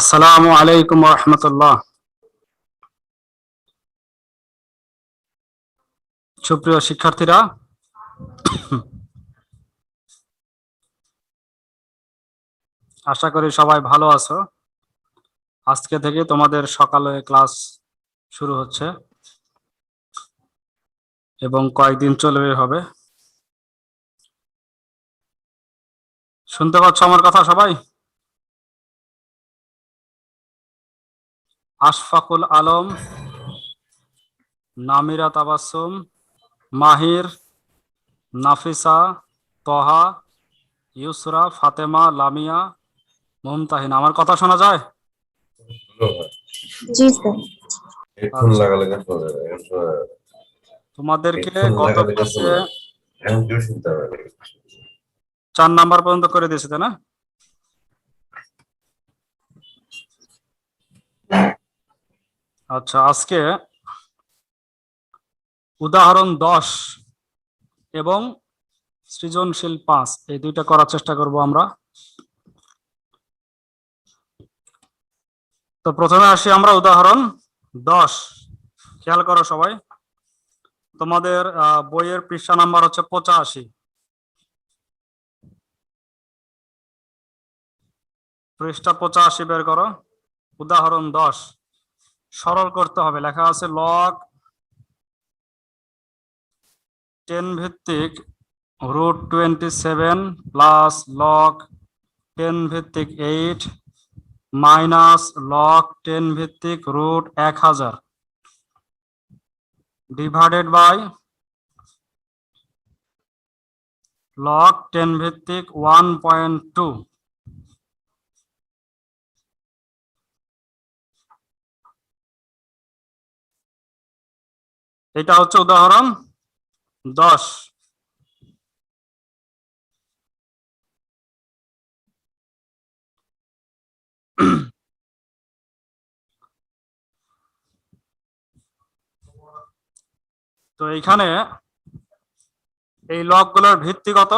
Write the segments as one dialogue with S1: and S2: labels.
S1: আসসালামু আলাইকুম রহমতুল্লাহ। সুপ্রিয় শিক্ষার্থীরা, আশা করি সবাই ভালো আছো। আজকে থেকে তোমাদের সকালে ক্লাস শুরু হচ্ছে এবং কয়েকদিন চলবে হবে। শুনতে পাচ্ছ আমার কথা সবাই? আশফাকুল আলম নামিরা তাবাসুম মাহির নাফিসা তহা ইউসরা ফাতেমা লামিয়া মুমতাহিন আমার কথা শোনা যায়। তোমাদেরকে গত। চার নাম্বার পর্যন্ত করে দিয়েছে তাই না আচ্ছা আজকে উদাহরণ দশ এবং সৃজনশীল পাঁচ, এই দুইটা করার চেষ্টা করব আমরা। তো প্রথমে আসি আমরা উদাহরণ দশ। খেয়াল করো সবাই, তোমাদের বইয়ের পৃষ্ঠা নাম্বার হচ্ছে পঁচাশি। পৃষ্ঠা পঁচাশি বের করো। উদাহরণ দশ। সরল করতে হবে। লেখা আছে লক টেন ভিত্তিক root twenty seven plus log ten ভিত্তিক এইট মাইনাস লক টেন ভিত্তিক রুট এক হাজার। ডিভাইডেড বাই লক টেন ভিত্তিক ওয়ান পয়েন্ট টু এটা হচ্ছে উদাহরণ দশ। তো এইখানে এই লকগুলোর ভিত্তি কত?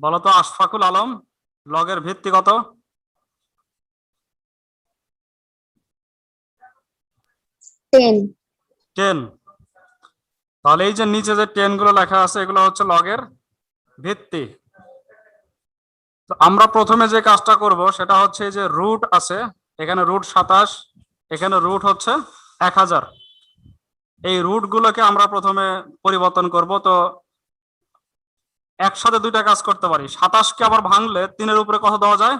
S1: বলতো আশফাকুল আলম লগের ভিত্তি কত?
S2: টেন
S1: টেন তাহলে এই যে নিচে যে টেনগুলো লেখা আছে, এগুলো হচ্ছে ভিত্তি। তো আমরা প্রথমে যে কাজটা করব, সেটা হচ্ছে যে রুট আছে, এখানে রুট সাতাশ, এখানে রুট হচ্ছে এক হাজার। এই রুট গুলোকে আমরা প্রথমে পরিবর্তন করব, তো একসাথে দুইটা কাজ করতে পারি। সাতাশকে আবার ভাঙলে তিনের উপরে কত দেওয়া যায়?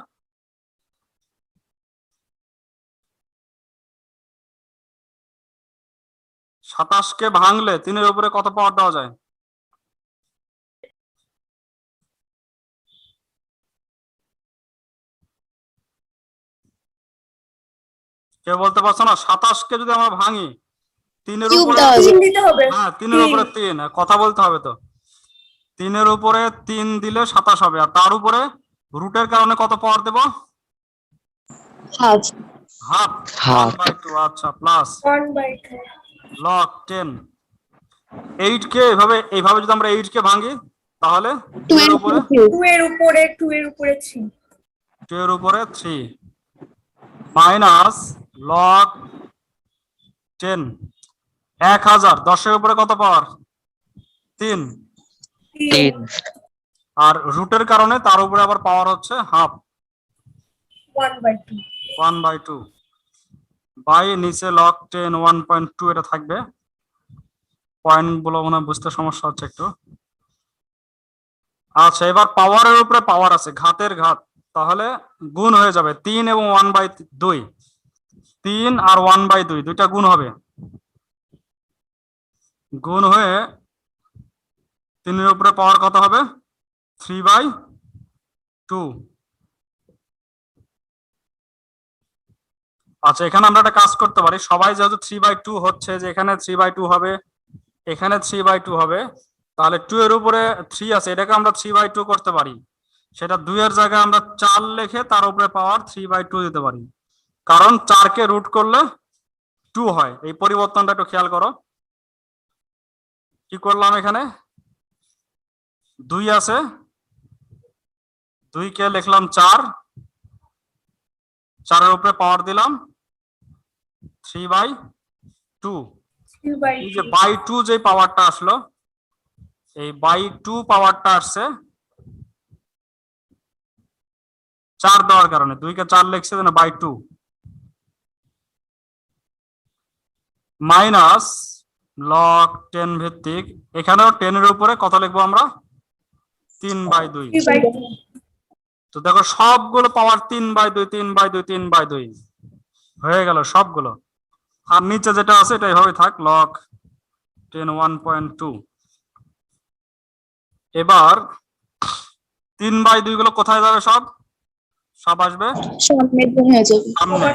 S1: সাতাশকে ভাঙলে তিনের উপরে কত পাওয়ার দেওয়া যায়? কেউ বলতে পারছ না? সাতাশকে যদি আমরা ভাঙি তিনের উপরে হ্যাঁ তিনের উপরে তিন। কথা বলতে হবে তো। তিনের উপরে তিন দিলে সাতাশ হবে। আর তার উপরে রুটের কারণে কত power Dev?
S2: Half
S1: half
S3: half
S1: by two আচ্ছা প্লাস লক টেন এইট কে এভাবে এইভাবে যদি আমরা এইট কে ভাঙি তাহলে
S2: টু
S1: এর উপরে
S4: টু এর উপরে টু এর উপরে থ্রি
S1: টু এর উপরে থ্রি মাইনাস লক টেন এক হাজার দশের উপরে কত পাওয়ার? তিন।
S3: তিন।
S1: আর রুটের কারণে তার উপরে আবার পাওয়ার হচ্ছে half
S4: one by two
S1: one by two by নিচে log ten one point two এটা থাকবে। পয়েন্টগুলো মনে বুঝতে সমস্যা হচ্ছে একটু। আচ্ছা এবার পাওয়ারের উপরে পাওয়ার আছে, ঘাতের ঘাত। তাহলে গুণ হয়ে যাবে তিন এবং ওয়ান বাই দুই। তিন আর ওয়ান বাই দুই, দুইটা গুণ হবে। গুণ হয়ে তিনের উপরে পাওয়ার কত হবে? থ্রি বাই টু আচ্ছা এখানে আমরা একটা কাজ করতে পারি। সবাই যেহেতু থ্রি বাই টু হচ্ছে, যে এখানে থ্রি বাই টু হবে, এখানে থ্রি বাই টু হবে, তাহলে টু এর উপরে থ্রি আছে, এটাকে আমরা থ্রি বাই টু করতে পারি। সেটা দুইয়ের জায়গায় আমরা চার লিখে তার উপরে পাওয়ার থ্রি বাই টু দিতে পারি। কারণ চারকে রুট করলে টু হয়। এই পরিবর্তনটা একটু খেয়াল করো। কি করলাম এখানে? দুই আছে। দুই কে লিখলাম চার। চারের উপরে পাওয়ার দিলাম। থ্রি বাই টু এই যে বাই টু যে পাওয়ারটা আসলো এই বাই টু পাওয়ারটা আসছে চার দেওয়ার কারণে। দুই কে চার লিখছে না by two minus log ten ভিত্তিক। এখানেও টেনের উপরে কত লিখব আমরা? তিন বাই দুই। তো দেখো সবগুলো পাওয়ার তিন বাই দুই তিন বাই দুই তিন বাই দুই। হয়ে গেল সবগুলো। আর নিচে যেটা আছে এটা এভাবে থাক log ten one point two এবার তিন বাই দুই গুলো কোথায় যাবে সব? সব আসবে?
S2: সামনে।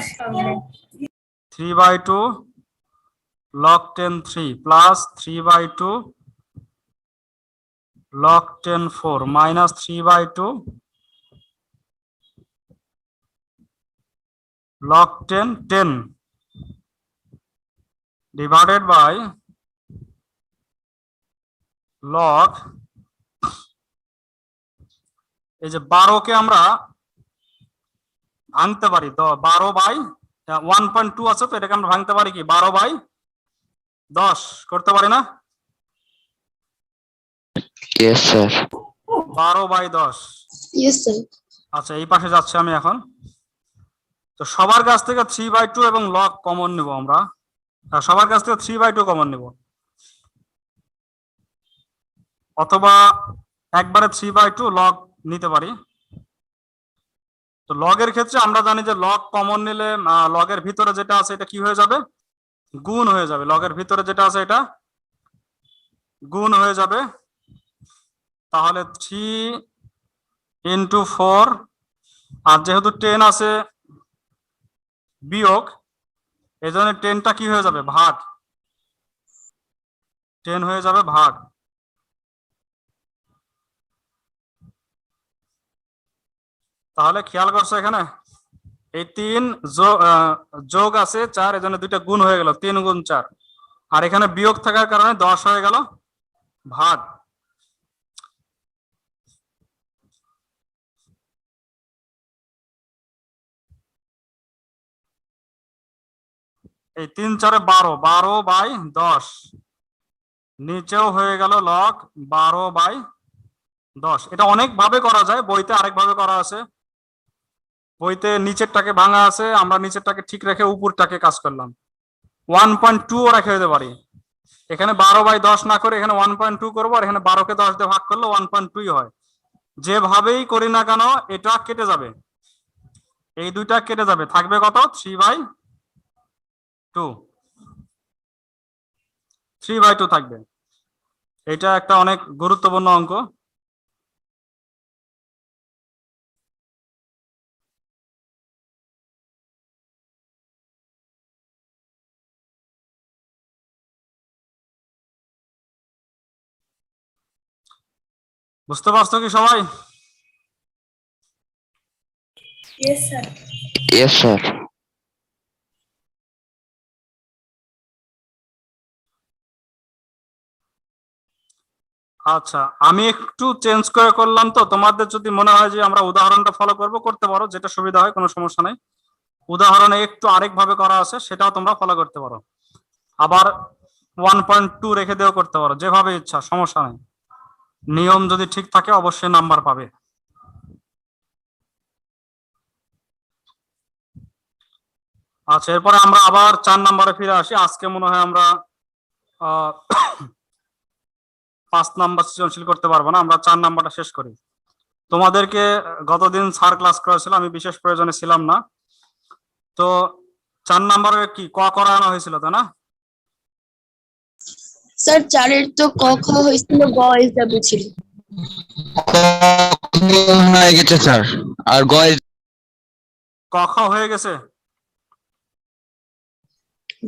S1: Three by two log ten three plus three by two log ten four minus three by two log 10 10 divided by log এই যে বারো কে আমরা ভাঙতে পারি বারো বাই ওয়ান পয়েন্ট টু আছে তো এটাকে আমরা ভাঙতে পারি কি? বারো বাই দশ করতে পারি না?
S3: Yes, sir.
S1: বারো বাই দশ।
S2: ইয়েস স্যার
S1: আচ্ছা এই পাশে যাচ্ছি আমি এখন। তো সবার কাছ থেকে থ্রি বাই টু এবং লক কমন নিব আমরা। সবার কাছ থেকে থ্রি বাই টু কমন নিব। অথবা একবারে থ্রি বাই টু লগ নিতে পারি। তো লগের ক্ষেত্রে আমরা জানি যে লগ কমন নিলে লগের ভিতরে যেটা আছে এটা কি হয়ে যাবে? গুণ হয়ে যাবে। লগের ভিতরে যেটা আছে এটা গুণ হয়ে যাবে। তাহলে থ্রি ইন্টু ফোর আর যেহেতু টেন আছে, বিয়োগ এই জন্য টেনটা কি হয়ে যাবে? ভাগ। টেন হয়ে যাবে ভাগ। তাহলে খেয়াল করছ এখানে? এই তিন যোগ আছে চার, এই জন্য দুইটা গুণ হয়ে গেল, তিন গুণ চার। আর এখানে বিয়োগ থাকার কারণে দশ হয়ে গেল ভাগ। এই তিন চারে বারো বারো বাই দশ। নিচেও হয়ে গেল লক বারো বাই দশ। এটা অনেক ভাবে করা যায়, বইতে আরেক ভাবে করা আছে। বইতে নিচেরটাকে ভাঙা আছে, আমরা নিচেরটাকে ঠিক রেখে উপরটাকে কাজ করলাম। ওয়ান পয়েন্ট টু রেখে দিতে পারি। এখানে বারো বাই দশ না করে এখানে ওয়ান পয়েন্ট টু করব, আর এখানে বারোকে দশ দিয়ে ভাগ করলে ওয়ান পয়েন্ট টুই হয়। যেভাবেই করি না কেন, এটা কেটে যাবে। এই দুইটা কেটে যাবে। থাকবে কত? Three by two three by two থাকবে। এটা একটা অনেক গুরুত্বপূর্ণ অঙ্ক। বুঝতে পারছ কি সবাই?
S4: স্যার
S1: আচ্ছা আমি একটু চেঞ্জ করে করলাম তো। তোমাদের যদি মনে হয় যে আমরা উদাহরণটা ফলো করব, করতে পারো, যেটা সুবিধা হয়, কোনো সমস্যা নাই। উদাহরণে একটু আরেক ভাবে করা আছে, সেটাও তোমরা ফলো করতে পারো। আবার ওয়ান পয়েন্ট টু রেখে দিয়েও করতে পারো, যেভাবে ইচ্ছা, সমস্যা নেই। নিয়ম যদি ঠিক থাকে, অবশ্যই নাম্বার পাবে। আচ্ছা এরপরে আমরা আবার চার নাম্বারে ফিরে আসি। আজকে মনে হয় আমরা, আহ পাঁচ নাম্বার সৃজনশীল করতে পারব না আমরা চার নাম্বারটা শেষ করি। তোমাদেরকে গতদিন স্যার ক্লাস করেছিল আমি বিশেষ প্রয়োজনে ছিলাম না। তো চার নাম্বারে কি ক করানো হয়েছিল তাই না?
S2: স্যার চারের তো ক খ হয়েছিল গ ছিল
S3: হয়ে গেছে স্যার আর গয়
S1: ক খ হয়ে গেছে?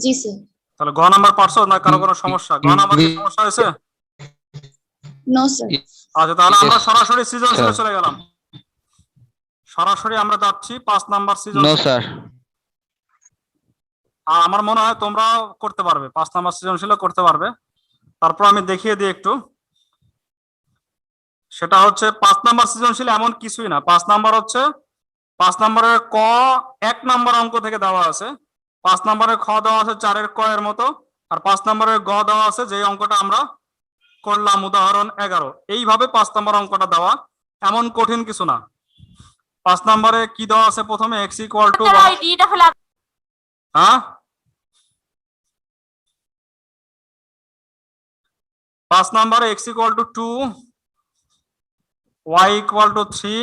S2: জি স্যার।
S1: তাহলে গ নাম্বার পারছ না কারও কোনো সমস্যা? গ নাম্বার সমস্যা হয়েছে?
S2: নো স্যার
S1: আচ্ছা তাহলে আমরা সরাসরি সৃজনশীলে
S3: sir.
S1: চলে গেলাম। সরাসরি আমরা যাচ্ছি পাঁচ নাম্বার
S3: নো স্যার
S1: আর আমার মনে হয় তোমরাও করতে পারবে পাঁচ নাম্বার সৃজনশীলও করতে পারবে। তারপর আমি দেখিয়ে দিই একটু। সেটা হচ্ছে পাঁচ নাম্বার সৃজনশীল এমন কিছুই না। পাঁচ নাম্বার হচ্ছে পাঁচ নম্বরের ক এক নাম্বার অঙ্ক থেকে দেওয়া আছে। পাঁচ নম্বরের খ দেওয়া আছে চারের ক এর মতো। আর পাঁচ নম্বরের গ দেওয়া আছে যে অঙ্কটা আমরা করলাম উদাহরণ এগারো। এইভাবে পাঁচ নম্বর অঙ্কটা দেওয়া এমন কঠিন কিছু না। পাঁচ নম্বরে কি দেওয়া আছে প্রথমে? এক্স ইকুয়াল টু হ্যাঁ? পাঁচ নম্বরে x equal to two y equal to three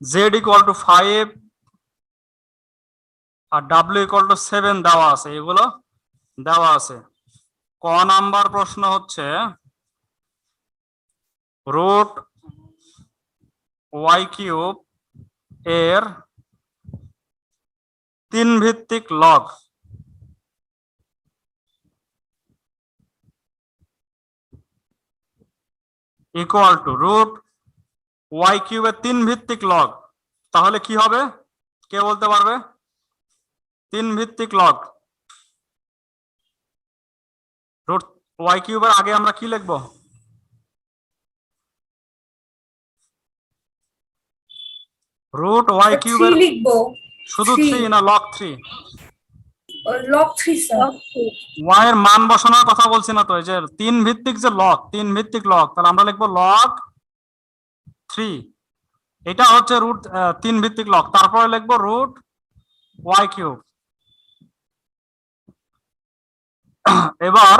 S1: z equal to five আর ডাব্লিউ ইকুয়াল টু সেভেন দেওয়া আছে। এগুলো দেওয়া আছে। ক নাম্বার প্রশ্ন হচ্ছে, রুট ওয়াই কিউব এর তিন ভিত্তিক log. Equal to root y কিউবের তিন ভিত্তিক লগ তাহলে কি হবে? কে বলতে পারবে? তিন ভিত্তিক লগ ওয়াই কিউবের আগে আমরা কি লিখব? রুট ওয়াই কিউবের
S4: লিখব।
S1: শুধু
S4: three।
S1: থ্রি না log three
S4: log three sir
S1: y এর মান বসানোর কথা বলছি না তো এই যে তিন ভিত্তিক যে লগ তিন ভিত্তিক লগ তাহলে আমরা লিখব লগ থ্রি এটা হচ্ছে রুট তিন ভিত্তিক লগ তারপরে লিখব রুট ওয়াই কিউব এবার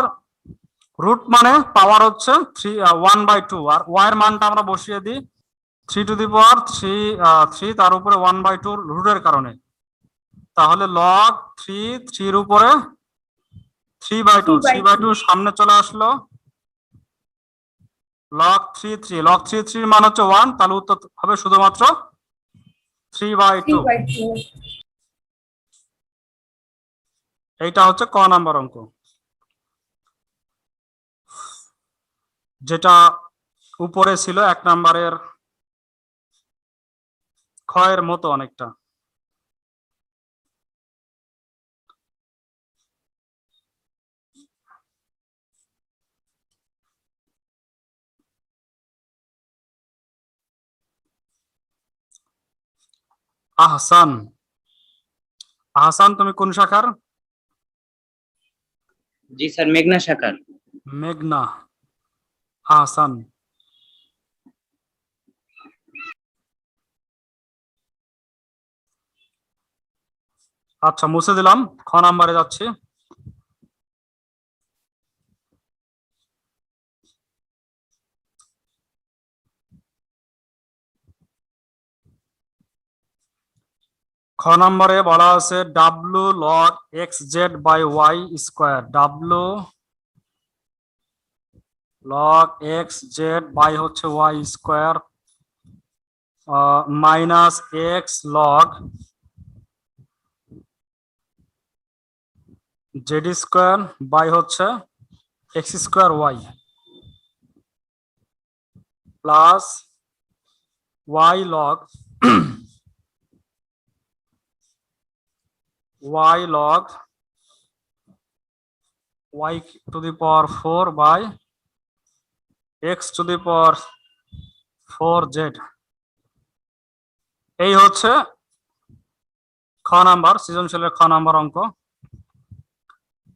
S1: রুট মানে পাওয়ার হচ্ছে থ্রি ওয়ান বাই টু আর ওয়াই এর মানটা আমরা বসিয়ে দিই three to the power three three তার উপরে ওয়ান বাই টু রুটের কারণে। তাহলে লগ থ্রি থ্রির উপরে three by two three by two সামনে চলে আসলো। Log three three log three থ্রির মান হচ্ছে ওয়ান তাহলে উত্তর হবে শুধুমাত্র থ্রি
S4: বাই টু
S1: এইটা হচ্ছে ক নাম্বার অঙ্ক। যেটা উপরে ছিল এক নাম্বারের ক্ষয়ের মতো অনেকটা। আহসান। আহসান তুমি কোন শাখার?
S5: জি স্যার মেঘনা শাখার।
S1: মেঘনা। আহসান আচ্ছা মুছে দিলাম, খ নাম্বারে যাচ্ছি। খ নম্বরে বলা আছে W log X Z by Y square W log X Z by হচ্ছে Y square minus X log Z square by হচ্ছে X square Y plus Y log y log y to the power 4 by x to the power 4 z. এই হচ্ছে খ number, সৃজনশীলের খ number অঙ্ক।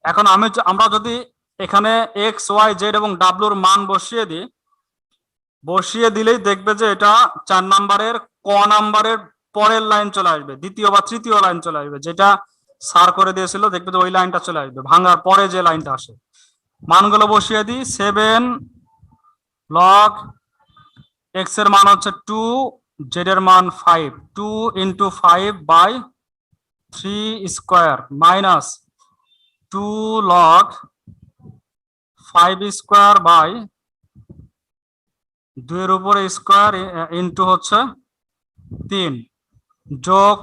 S1: এখন আমি আমরা যদি এখানে এক্স ওয়াই জেড এবং ডাব্লুর মান বসিয়ে দিই, বসিয়ে দিলেই দেখবে যে এটা চার নাম্বারের, ক নাম্বারের পরের লাইন চলে আসবে, দ্বিতীয় বা তৃতীয় লাইন চলে আসবে, যেটা সার করে দিয়েছিল, দেখবে যে ওই লাইনটা চলে আসবে, ভাঙার পরে যে লাইনটা আসে। মানগুলো বসিয়ে দিই সেভেন লগ এক্সের মান হচ্ছে টু জেড এর মান five two into five by three square minus two log five square by দুইয়ের উপরে স্কোয়ার ইন্টু হচ্ছে তিন, যোগ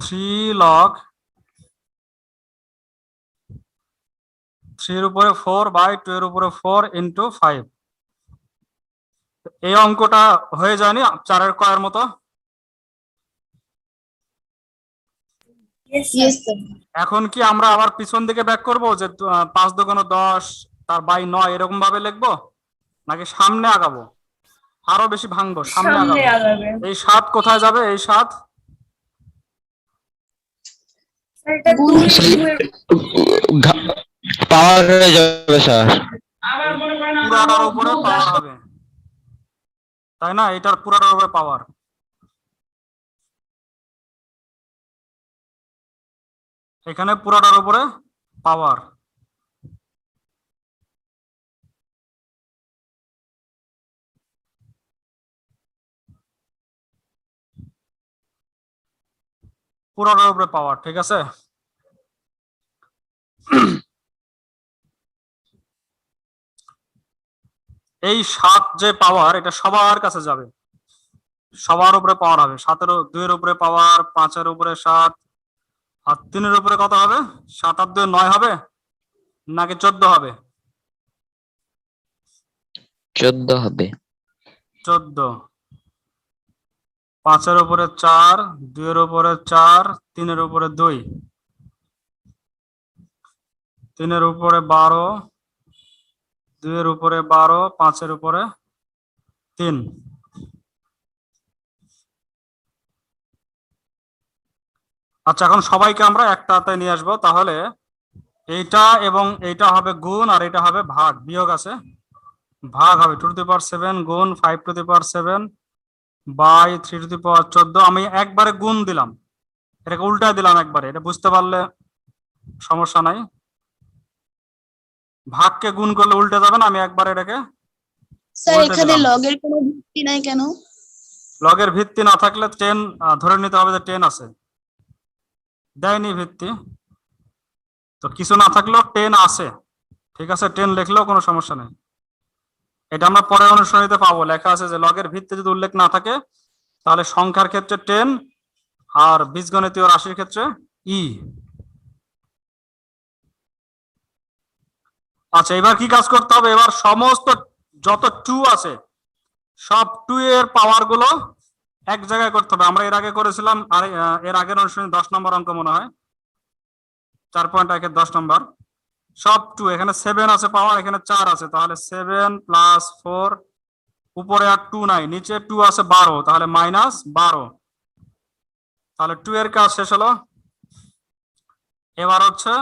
S1: থ্রি লগ থ্রির উপরে ফোর বাই টু এর উপরে ফোর ইন্টু ফাইভ এই অঙ্কটা হয়ে যায়নি চারের কয়ের মতো। এখন কি আমরা আবার পিছন দিকে ব্যাক করব যে পাঁচ দোকানো দশ তার বাই নয় এরকম ভাবে লিখব? নাকি সামনে আগাবো? আরও বেশি ভাঙবো সামনে আগাবো। এই সাত কোথায় যাবে? এই সাত?
S3: পাওয়ার হয়ে যাবে স্যার
S1: পুরাটার উপরে পাওয়ার হবে। তাই না? এটার পুরাটার উপরে পাওয়ার এখানে পুরাটার উপরে পাওয়ার পুরাটার উপরে পাওয়ার ঠিক আছে? এই সাত যে পাওয়ার এটা সবার কাছে যাবে। সবার উপরে পাওয়ার হবে। সাতের দুইয়ের উপরে পাওয়ার পাঁচের উপরে সাত আর তিনের উপরে কত হবে? সাত আর দুই নয় হবে? নাকি চোদ্দ হবে?
S3: চোদ্দ হবে।
S1: চোদ্দ। পাঁচের উপরে চার দুইয়ের উপরে চার তিনের উপরে দুই। তিনের উপরে বারো দুইয়ের উপরে বারো, পাঁচের উপরে তিন। আচ্ছা এখন সবাইকে আমরা একটাতে নিয়ে আসব। তাহলে এইটা এবং এইটা হবে গুণ আর এটা হবে ভাগ। বিয়োগ আছে। ভাগ হবে two to the power seven গুণ five to the power seven by three to the power চোদ্দ। আমি একবারে গুণ দিলাম। এটাকে উল্টায় দিলাম একবারে। এটা বুঝতে পারলে সমস্যা নাই। ভাগকে গুণ করলে উল্টে যাবে না আমি একবার এটাকে
S2: স্যার এখানে। লগের কোনো ভিত্তি নাই কেন?
S1: লগের ভিত্তি না থাকলে টেন ধরে নিতে হবে যে টেন আছে। দেয়নি ভিত্তি। তো কিছু না থাকলেও টেন আছে। ঠিক আছে টেন লিখলেও কোনো সমস্যা নেই। এটা আমরা পরের অনুসরণীতে পাবো। লেখা আছে যে লগের ভিত্তি যদি উল্লেখ না থাকে তাহলে সংখ্যার ক্ষেত্রে টেন আর বীজগণিতীয় রাশির ক্ষেত্রে ই আচ্ছা এবার কি কাজ করতে হবে? এবার সমস্ত যত টু আছে, সব টু এর পাওয়ারগুলো এক জায়গায় করতে হবে। আমরা এর আগে করেছিলাম, আর এর আগের অনুষ্ঠানে দশ নম্বর অঙ্ক মনে হয়। চার পয়েন্ট একের দশ নম্বর। সব টু এখানে সেভেন আছে পাওয়ার এখানে চার আছে। তাহলে সেভেন প্লাস ফোর উপরে আর টু নাই, নিচে টু আছে বারো, তাহলে মাইনাস বারো। তাহলে টু এর কাজ শেষ হলো। এবার হচ্ছে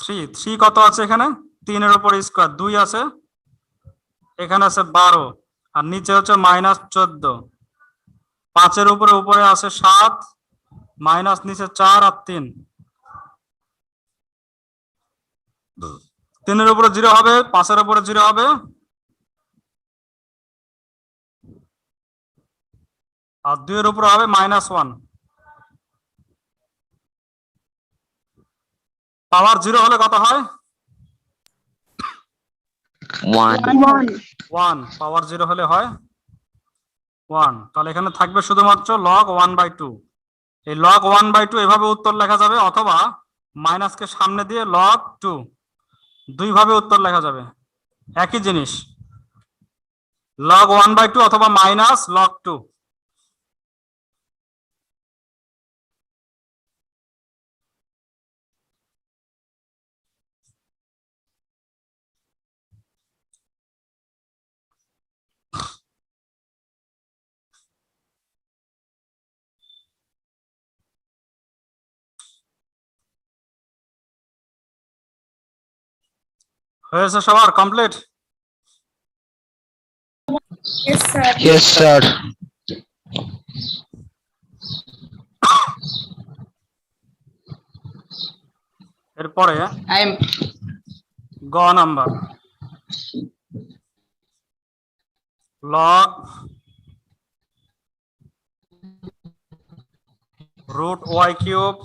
S1: থ্রি থ্রি কত আছে এখানে? তিনের উপরে স্কোয়ার দুই আছে, এখানে আছে বারো, আর নিচে হচ্ছে মাইনাস চোদ্দ। পাঁচের উপরে উপরে আছে সাত মাইনাস নিচে চার আর তিন। তিনের উপরে জিরো হবে, পাঁচের উপরে জিরো হবে। আর দুইয়ের উপরে হবে মাইনাস ওয়ান পাওয়ার জিরো হলে কত হয়?
S3: ওয়ান
S1: পাওয়ার জিরো হলে হয় ওয়ান তাহলে এখানে থাকবে শুধুমাত্র লগ ওয়ান বাই টু এই লগ ওয়ান বাই টু এভাবে উত্তর লেখা যাবে অথবা মাইনাসকে সামনে দিয়ে লগ টু দুই ভাবে উত্তর লেখা যাবে। একই জিনিস। লগ ওয়ান বাই টু অথবা মাইনাস লগ টু হয়েছে সবার complete
S4: Yes, sir.
S3: Yes sir
S1: এরপরে গ number. Log root y cube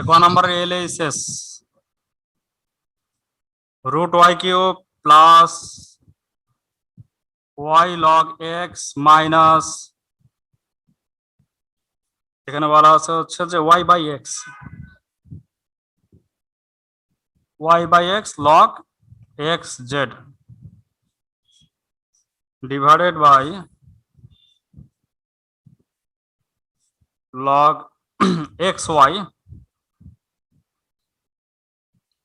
S1: গ নাম্বারের l root y cube plus y log x minus এখানে বলা আছে হচ্ছে যে y by x y by x log x z divided by log xy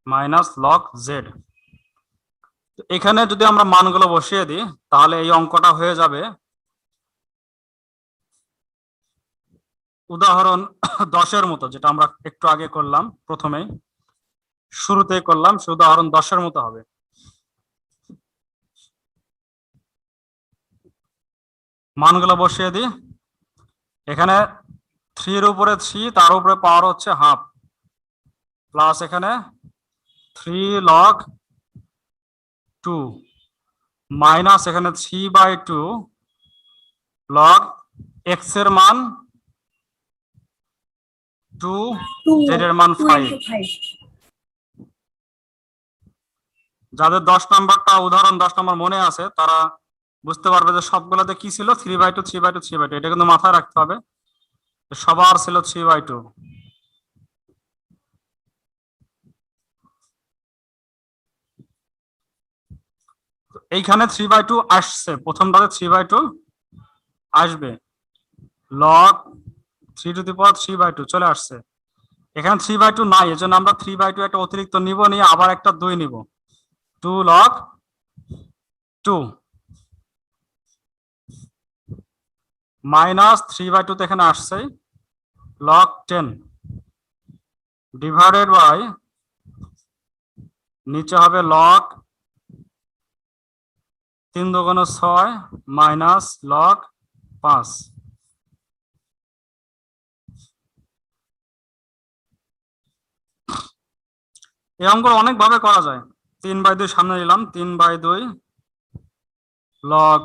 S1: minus log z. এখানে যদি আমরা মানগুলো বসিয়ে দিই, তাহলে এই অঙ্কটা হয়ে যাবে। উদাহরণ দশের মতো, যেটা আমরা একটু আগে করলাম, প্রথমেই। শুরুতেই করলাম, সে উদাহরণ দশের মতো হবে। মানগুলো বসিয়ে দিই। এখানে থ্রির উপরে থ্রি, তার উপরে পাওয়ার হচ্ছে হাফ। প্লাস এখানে থ্রি লগ টু মাইনাস এখানে থ্রি বাই টু লগ এক্সের মান টু জেড এর মান ফাইভ যাদের দশ নাম্বারটা উদাহরণ দশ নাম্বার মনে আছে তারা বুঝতে পারবে যে সবগুলোতে কি ছিল? Three by two three by two three by two এটা কিন্তু মাথায় রাখতে হবে সবার ছিল থ্রি বাই টু এইখানে থ্রি বাই টু আসছে। প্রথমটাতে থ্রি বাই টু আসবে। Log three to the power three by two চলে আসছে। এখানে থ্রি বাই টু নাই, এজন্য আমরা থ্রি বাই টু একটা অতিরিক্ত নিব, নিয়ে আবার একটা দুই নিব। Two log two minus three by two তো এখানে আসছে। লগ টেন ডিভাইডেড বাই নিচে হবে লগ তিন দুগুণ ছয় মাইনাস লগ পাঁচ। এই অঙ্ক অনেক ভাবে করা যায়। তিন বাই দুই সামনে নিলাম, তিন বাই দুই লগ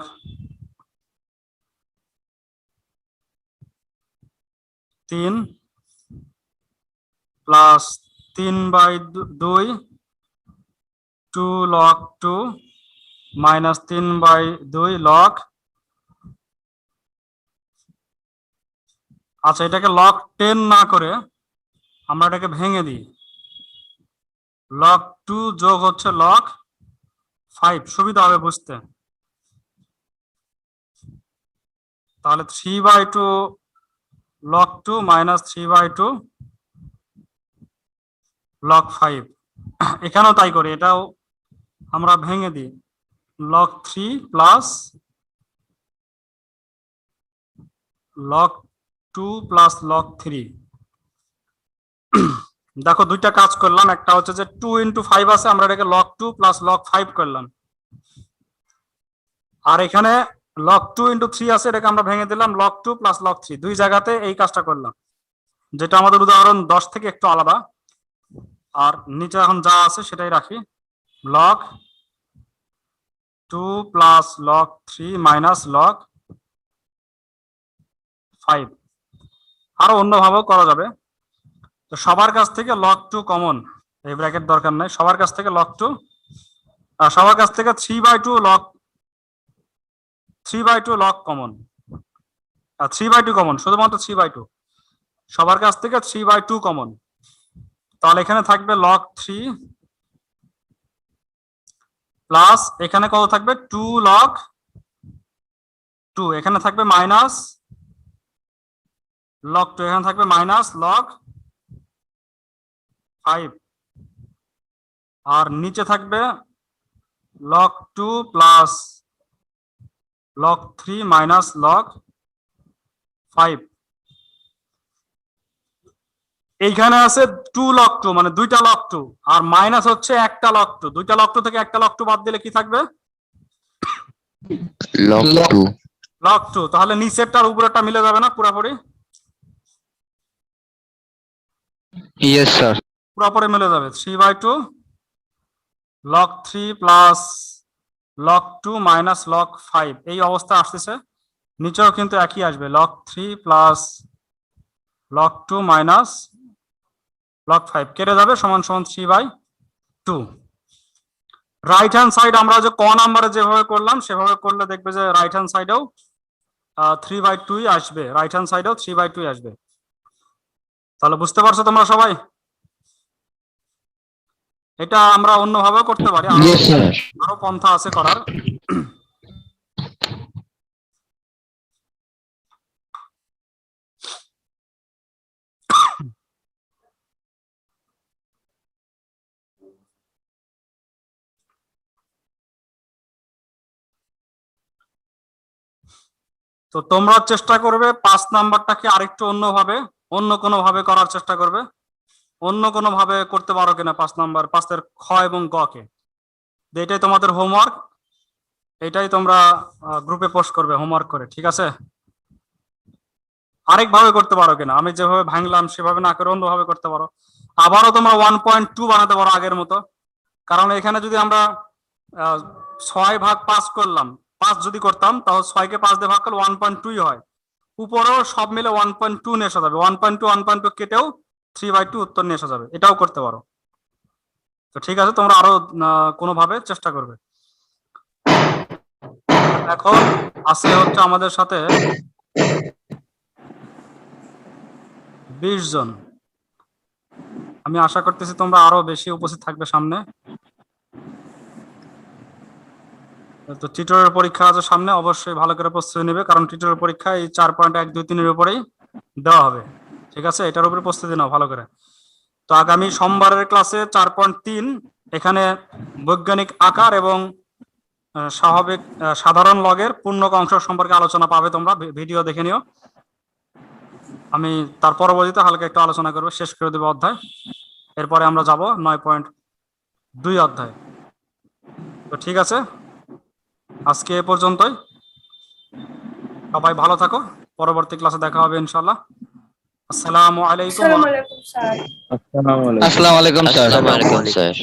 S1: তিন প্লাস তিন বাই দুই, টু লগ টু মাইনাস তিন বাই দুই লগ আচ্ছা এটাকে লগ টেন না করে আমরা এটাকে ভেঙে দিই। লগ টু যোগ হচ্ছে লগ ফাইভ সুবিধা হবে বুঝতে। তাহলে three by two log two minus three by two log five এখানেও তাই করি, এটাও আমরা ভেঙে দিই। log 3 plus, log 2 plus log 3 দেখো, দুইটা কাজ করলাম। একটা হচ্ছে যে 2 into 5 আছে, আমরা এটাকে log 2 plus log 5 করলাম। আর এখানে log 2 into 3 আছে, এটাকে আমরা ভেঙে দিলাম, log 2 plus log 3 দুই জায়গাতে এই কাজটা করলাম। যেটা আমাদের উদাহরণ 10 থেকে একটু আলাদা। আর নিচে এখন যা আছে সেটাই রাখি। log 2 plus log 3 minus log 5 আরও অন্যভাবেও করা যাবে। তো সবার কাছ থেকে log 2 কমন এই ব্র্যাকেট দরকার নাই। সবার কাছ থেকে log 2 আর সবার কাছ থেকে 3 by 2 log 3 by 2 log common R 3 by 2 common শুধুমাত্র 3 বাই 2 সবার কাছ থেকে 3 বাই 2 কমন তাহলে এখানে থাকবে log 3 প্লাস এখানে কত থাকবে? টু লগ টু এখানে থাকবে মাইনাস লগ টু এখানে থাকবে মাইনাস লগ ফাইভ আর নিচে থাকবে log two plus log three minus log five এইখানে আছে টু লগ টু মানে দুইটা লগ টু আর মাইনাস হচ্ছে একটা লগ টু দুইটা লগ টু থেকে একটা লগ টু বাদ দিলে কি থাকবে?
S3: লগ টু
S1: তাহলে নিচেরটার উপরেরটা মিলে যাবে না পুরোপুরি?
S3: ইয়েস স্যার
S1: পুরোপুরি মিলে যাবে। Three by two log three plus log two minus log five এই অবস্থা আসতেছে। নিচেও কিন্তু একই আসবে। Log three plus log two minus log five কেটে যাবে সমান সমান three by two right hand side আমরা যে ক নাম্বারে যেভাবে করলাম সেভাবে করলে দেখবে যে রাইট হ্যান্ড সাইডেও থ্রি বাই টুই আসবে। রাইট হ্যান্ড সাইডেও থ্রি বাই টুই আসবে। তাহলে বুঝতে পারছ তোমরা সবাই? এটা আমরা অন্যভাবে করতে পারি। আরও পন্থা আছে করার। তো তোমরা চেষ্টা করবে পাঁচ নাম্বারটাকে আরেকটু অন্যভাবে, অন্য কোনো ভাবে করার চেষ্টা করবে। অন্য কোনো ভাবে করতে পারো কিনা পাঁচ নাম্বার, পাঁচের খ এবং গ কে। এটাই তোমাদের হোমওয়ার্ক এটাই তোমরা গ্রুপে পোস্ট করবে হোমওয়ার্ক করে, ঠিক আছে? আরেক ভাবে করতে পারো কিনা, আমি যেভাবে ভাঙলাম সেভাবে না করে অন্যভাবে করতে পারো। আবারও তোমরা ওয়ান পয়েন্ট টু বানাতে পারো আগের মতো। কারণ এখানে যদি আমরা ছয় ভাগ পাস করলাম পাঁচ যদি করতাম, তাহলে ছয়কে পাঁচ দিয়ে ভাগ করলে ওয়ান পয়েন্ট টুই হয়। উপরেও সব মিলে ওয়ান পয়েন্ট টু নিয়ে আসা যাবে। One point two one point two কেটেও থ্রি বাই টু উত্তর নিয়ে আসা যাবে। এটাও করতে পারো। তো ঠিক আছে, তোমরা আরও কোনোভাবে চেষ্টা করবে। এখন আজকে হচ্ছে আমাদের সাথে বিশ জন। আমি আশা করতেছি তোমরা আরও বেশি উপস্থিত থাকবে সামনে। তো টিটোরের পরীক্ষা আছে সামনে, অবশ্যই ভালো করে প্রস্তুতি নেবে, কারণ টিটোরের পরীক্ষা এই চার পয়েন্ট এক, দুই, তিনের উপরেই দেওয়া হবে। ঠিক আছে? এটার উপরে প্রস্তুতি নাও, ভালো করে। তো আগামী সোমবারের ক্লাসে চার পয়েন্ট তিন, এখানে বৈজ্ঞানিক আকার এবং স্বাভাবিক সাধারণ লগের পূর্ণক অংশ সম্পর্কে আলোচনা পাবে তোমরা ভিডিও দেখে নিও। আমি তার পরবর্তীতে হালকা একটু আলোচনা করব, শেষ করে দেবো অধ্যায়। এরপরে আমরা যাব নয় পয়েন্ট দুই অধ্যায়। তো ঠিক আছে? আজকে এ পর্যন্তই। সবাই ভালো থাকো। পরবর্তী ক্লাসে দেখা হবে ইনশাল্লাহ আসসালামু আলাইকুম
S4: আসসালামু আলাইকুম স্যার।
S3: আসসালামু আলাইকুম স্যার।
S5: আসসালামু আলাইকুম স্যার।